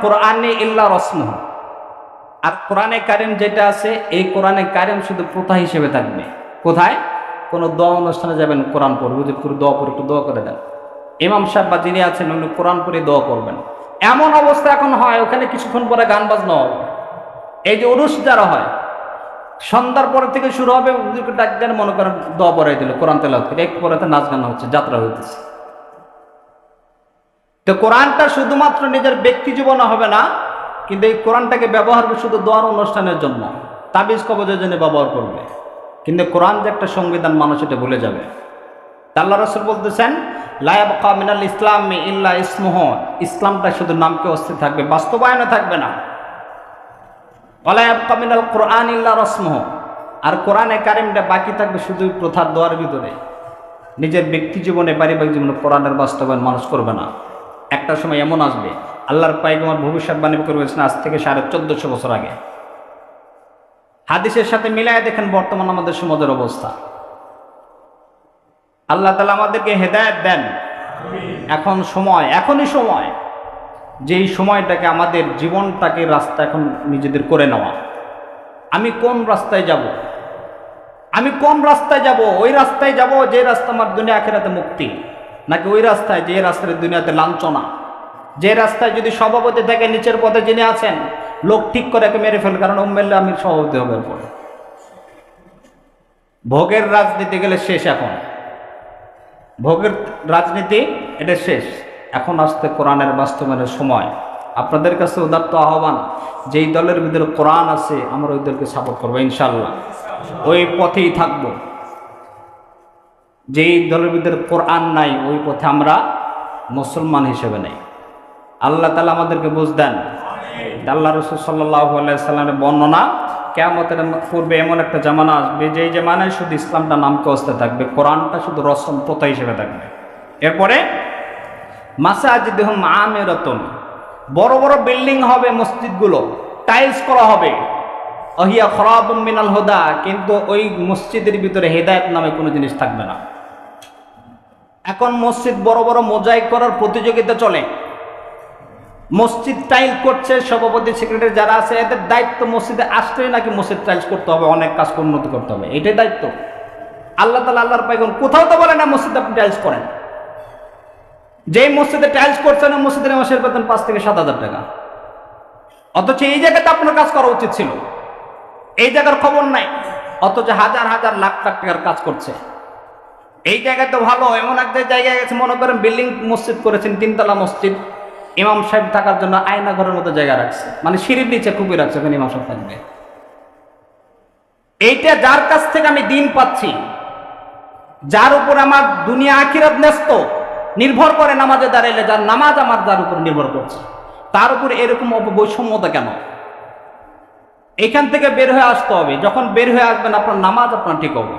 কোরআনে ইল্লা রসমহ। আর কোরআনে কারিম যেটা আছে, এই কোরআনে কারিম শুধু প্রথা হিসেবে থাকবে। কোথায়? কোনো দোয়া অনুষ্ঠানে যাবেন, কোরআন পড়বে। যদি করে দোয়া পড়ে একটু দোয়া করে দেন। ইমাম সাহেব বা যিনি আছেন, উনি কোরআন পড়ে দোয়া করবেন। এমন অবস্থা এখন হয়, ওখানে কিছুক্ষণ পরে গান বাজনা হবে। এই যে উরুস যারা হয়, সন্ধ্যার পরে থেকে শুরু হবে ডাক মনে করেন দোয়া পড়াই দিল, কোরআন তেলাওয়াত করে। একটু পরে নাচ গান হচ্ছে, যাত্রা হইতেছে। তো কোরআনটা শুধুমাত্র নিজের ব্যক্তি জীবনে হবে না, কিন্তু এই কোরআনটাকে ব্যবহার করবে শুধু দোয়ার অনুষ্ঠানের জন্য। তাবিজ কবজের জন্য ব্যবহার করবে। কিন্তু কোরআন যে একটা সংবিধান, মানুষ এটা ভুলে যাবে। আল্লাহ রসুল বলতেছেন লায়াবকা মিনাল ইসলাম ইল্লা ইসমহ। ইসলামটা শুধু নামকে অস্থির থাকবে বাস্তবায়নে থাকবে না। ওলায়াবকা মিনাল কোরআন ইল্লা রসমহ। আর কোরআনে কারিমটা বাকি থাকবে শুধু প্রথার দোয়ার ভিতরে। নিজের ব্যক্তি জীবনে, পারিবারিক জীবনে কোরআনের বাস্তবায়ন মানুষ করবে না। একটা সময় এমন আসবে, আল্লাহর পাইগমার ভবিষ্যৎবাণী করেছেন আজ থেকে সাড়ে চোদ্দশো বছর আগে। হাদিসের সাথে মিলায় দেখেন বর্তমান আমাদের সমাজের অবস্থা। আল্লাহ তালা আমাদেরকে হেদায়ত দেন। এখন সময়, এখনই সময়। যেই সময়টাকে আমাদের জীবনটাকে রাস্তা এখন নিজেদের করে নেওয়া। আমি কোন রাস্তায় যাব? আমি কোন রাস্তায় যাব? ওই রাস্তায় যাব যে রাস্তা আমার দুনিয়া আখেরাতে মুক্তি। নাকি ওই রাস্তায় যে রাস্তায় দুনিয়াতে লাঞ্ছনা? যে রাস্তায় যদি সভাপতি থেকে নিচের পথে যিনি আছেন, লোক ঠিক করে একে মেরে ফেল কারণ উম্মেল্লা আমি সভাপতি হবে পরে। ভোগের রাজনীতি গেলে শেষ এখন। ভোগের রাজনীতি, এটা শেষ। এখন আসতে কোরআনের বাস্তবায়নের সময়। আপনাদের কাছে উদাত্ত আহ্বান, যেই দলের ভিতরে কোরআন আছে, আমরা ওই দলকে সাপোর্ট করব ইনশাল্লাহ ওই পথেই থাকব। যেই দলের ভিতরে কোরআন নাই ওই পথে আমরা মুসলমান হিসেবে নেই। আল্লাহ তালা আমাদেরকে বুঝ দেন। আল্লাহ রসুল সাল্লাহ সাল্লামের বর্ণনা কেমতের পূর্বে এমন একটা জামানা আসবে যেই জামানায় শুধু ইসলামটা নামকে অস্তে থাকবে কোরআনটা শুধু রসম প্রথা হিসেবে থাকবে। এরপরে মাসে মাসাজিদ আমের রতন বড় বড় বিল্ডিং হবে মসজিদগুলো টাইলস করা হবে। অহিয়া খরাব মিনাল হোদা কিন্তু ওই মসজিদের ভিতরে হেদায়ত নামে কোনো জিনিস থাকবে না। এখন মসজিদ বড় বড় মোজাইক করার প্রতিযোগিতা চলে। মসজিদ টাইল করছে, সভাপতি সেক্রেটারি যারা আছে, এদের দায়িত্ব মসজিদে আসতেই নাকি মসজিদ টাইলস করতে হবে, অনেক কাজ উন্নতি করতে হবে। এটাই দায়িত্ব। আল্লাহ তালা আল্লাহর পাইগুন কোথাও তো বলে না মসজিদ আপনি টাইলস করেন। যেই মসজিদে টাইলস করছেন, ওই মসজিদের মাসের বেতন পাঁচ থেকে সাত হাজার টাকা। অথচ এই জায়গাতে আপনার কাজ করা উচিত ছিল। এই জায়গার খবর নাই। অথচ হাজার হাজার লাখ লাখ টাকার কাজ করছে। এই জায়গায় তো ভালো, এমন একটা জায়গায় গেছে, মনে করেন বিল্ডিং মসজিদ করেছেন, তিনতলা মসজিদ, ইমাম সাহেব থাকার জন্য আয়না ঘরের মতো জায়গা রাখছে। মানে সিঁড়ির নিচে খুবই রাখছে ওখানে ইমাম সাহেব থাকবে। এইটা যার কাছ থেকে আমি দিন পাচ্ছি, যার উপর আমার দুনিয়া আখিরাত ন্যস্ত, নির্ভর করে নামাজে দাঁড়াইলে যার নামাজ আমার যার উপর নির্ভর করছে। তার উপর এরকম বৈষম্যতা কেন? এখান থেকে বের হয়ে আসতে হবে। যখন বের হয়ে আসবেন, আপনার নামাজ আপনার ঠিক হবে।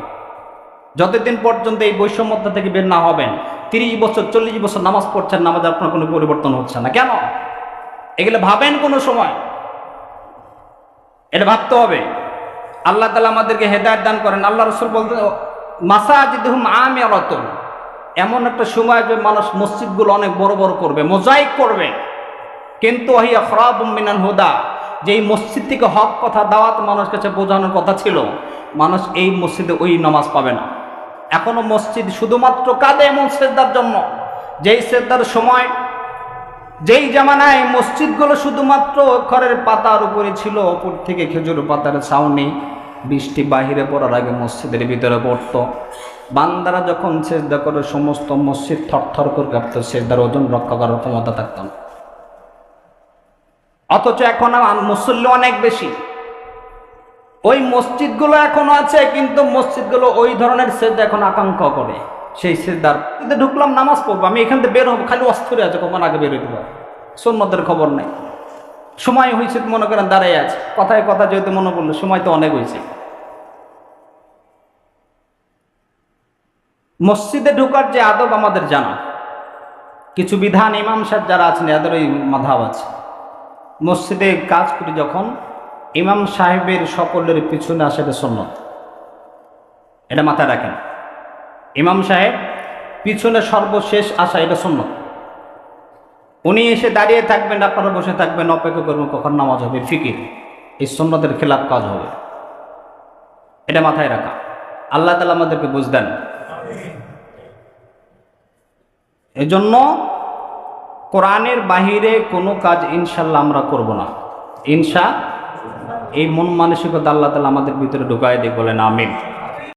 যতদিন পর্যন্ত এই বৈষম্যতা থেকে বের না হবেন, তিরিশ বছর, চল্লিশ বছর নামাজ পড়ছেন নামাজ আপনার কোনো পরিবর্তন হচ্ছে না। কেন? এগুলো ভাবেন কোনো সময়। এটা ভাবতে হবে। আল্লাহ তালা আমাদেরকে হেদায়ত দান করেন। আল্লাহ রসুল বলতে মাসাজিদ হুম আমি রতন এমন একটা সময় যে মানুষ মসজিদগুলো অনেক বড় বড় করবে, মোজাইক করবে। কিন্তু আহিয়া খরাব মিনান হুদা যে এই মসজিদ থেকে হক কথা, দাওয়াত মানুষ কাছে বোঝানোর কথা ছিল, মানুষ এই মসজিদে ওই নামাজ পাবে না। এখনও মসজিদ শুধুমাত্র কাঁদে এমন শ্রদ্ধার জন্য? যেই শ্রদ্ধার সময়, যেই জামানায় মসজিদগুলো শুধুমাত্র খড়ের পাতার উপরে ছিল, ওপর থেকে খেজুর পাতার ছাউনি, বৃষ্টি বাহিরে পড়ার আগে মসজিদের ভিতরে পড়তো। বান্দারা যখন সেজদা করে, সমস্ত মসজিদ থরথর করে কাঁপত সেজদার ওজন রক্ষা করার ক্ষমতা থাকত না। অথচ এখন মুসল্লি অনেক বেশি। ওই মসজিদগুলো এখনও আছে, কিন্তু মসজিদগুলো ওই ধরনের সেজদা এখন আকাঙ্ক্ষা করে। সেই সেজদার কিন্তু ঢুকলাম, নামাজ পড়ব, আমি এখান থেকে বের হব, খালি অস্থির আছে, কখন আগে বের হইতে পারব। সন্ন্যদের খবর নেই। সময় হয়েছে, মনে করেন দাঁড়াই আছে। কথায় কথা যেহেতু মনে করল সময় তো অনেক হয়েছে। মসজিদে ঢোকার যে আদব আমাদের জানা। কিছু বিধান ইমাম সাহেব যারা আছেন এদের ওই মাধাব আছে। মসজিদে কাজ করি যখন ইমাম সাহেবের সকলের পিছনে আসে এটা সন্ন্যত এটা মাথায় রাখেন। ইমাম সাহেব পিছনে সর্বশেষ আসা এটা সন্ন্যত উনি এসে দাঁড়িয়ে থাকবেন, আপনারা বসে থাকবেন, অপেক্ষা করবেন কখন নামাজ হবে, ফিকির। এই সন্ন্যতের খেলাফ কাজ হবে। এটা মাথায় রাখা। আল্লাহ তালা আমাদেরকে বুঝ দেন এজন্য কোরআনের বাহিরে কোনো কাজ ইনশাল্লাহ আমরা করব না। ইনশা এই মন মানসিকতা আল্লাহ তালা আমাদের ভিতরে ঢুকায় দিয়ে বলেন আমিন।